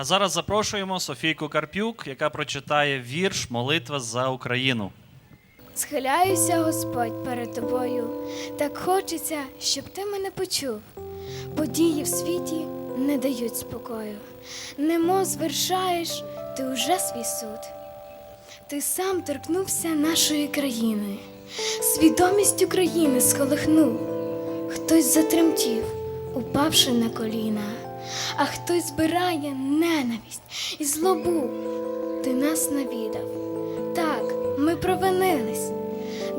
А зараз запрошуємо Софійку Карпюк, яка прочитає вірш Молитва за Україну. Схиляюся, Господь, перед тобою. Так хочеться, щоб ти мене почув. Події в світі не дають спокою. Немо звершаєш ти уже свій суд. Ти сам торкнувся нашої країни, свідомість України сколихнув. Хтось затремтів, упавши на коліна, а хтось збирає ненависть і злобу. Ти нас навідав. Так, ми провинились.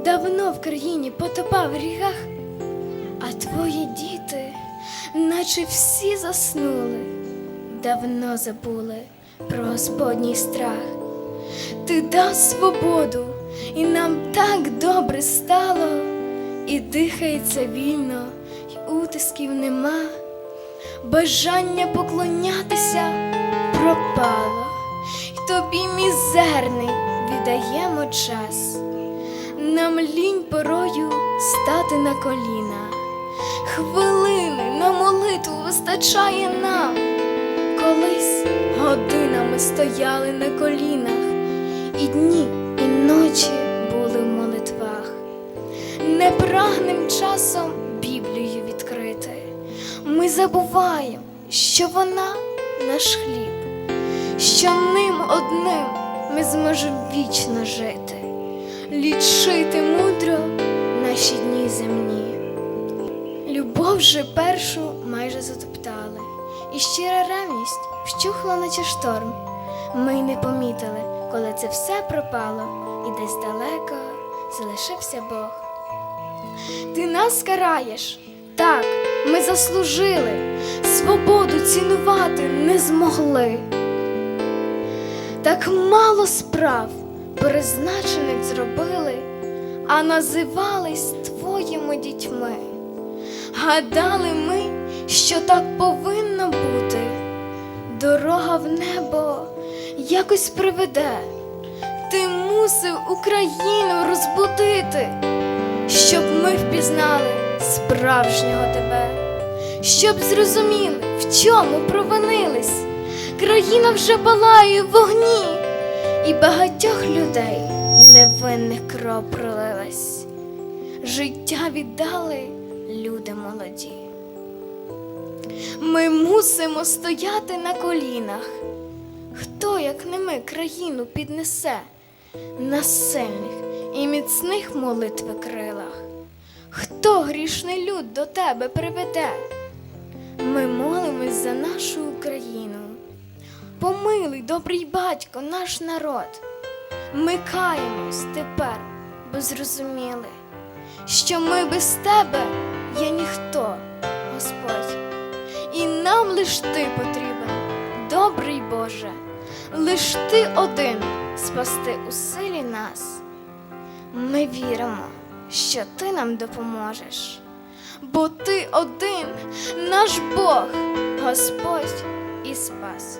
Давно в країні потопав в гріхах, а твої діти, наче всі заснули, давно забули про Господній страх. Ти дав свободу, і нам так добре стало, і дихається вільно, й утисків нема. Бажання поклонятися пропало, й тобі мізерний віддаємо час. Нам лінь порою стати на коліна, хвилини на молитву вистачає нам. Колись годинами стояли на колінах, і дні, і ночі були в молитвах. Не прагнем часом. Ми забуваємо, що вона наш хліб, що ним одним ми зможемо вічно жити, лічити мудро наші дні земні. Любов же першу майже затоптали, і щира ревність вщухла, наче шторм. Ми не помітили, коли це все пропало, і десь далеко залишився Бог. Ти нас караєш, так, ми заслужили, свободу цінувати не змогли. Так мало справ призначених зробили, а називались твоїми дітьми. Гадали ми, що так повинно бути. Дорога в небо якось приведе. Ти мусив Україну розбудити, щоб ми впізнали справжнього тебе, щоб зрозуміли, в чому провинились. Країна вже палає в вогні, і багатьох людей невинних кров пролилась. Життя віддали люди молоді. Ми мусимо стояти на колінах. Хто, як не ми, країну піднесе на сильних і міцних молитви крилах? Хто грішний люд до тебе приведе? Ми молимось за нашу Україну. Помилуй, добрий батько, наш народ. Ми каємось тепер, бо зрозуміли, що ми без тебе є ніхто, Господь. І нам лиш ти потрібен, добрий Боже, лиш ти один спасти у силі нас. Ми віримо, що ти нам допоможеш, бо ти один, наш Бог, Господь і спас.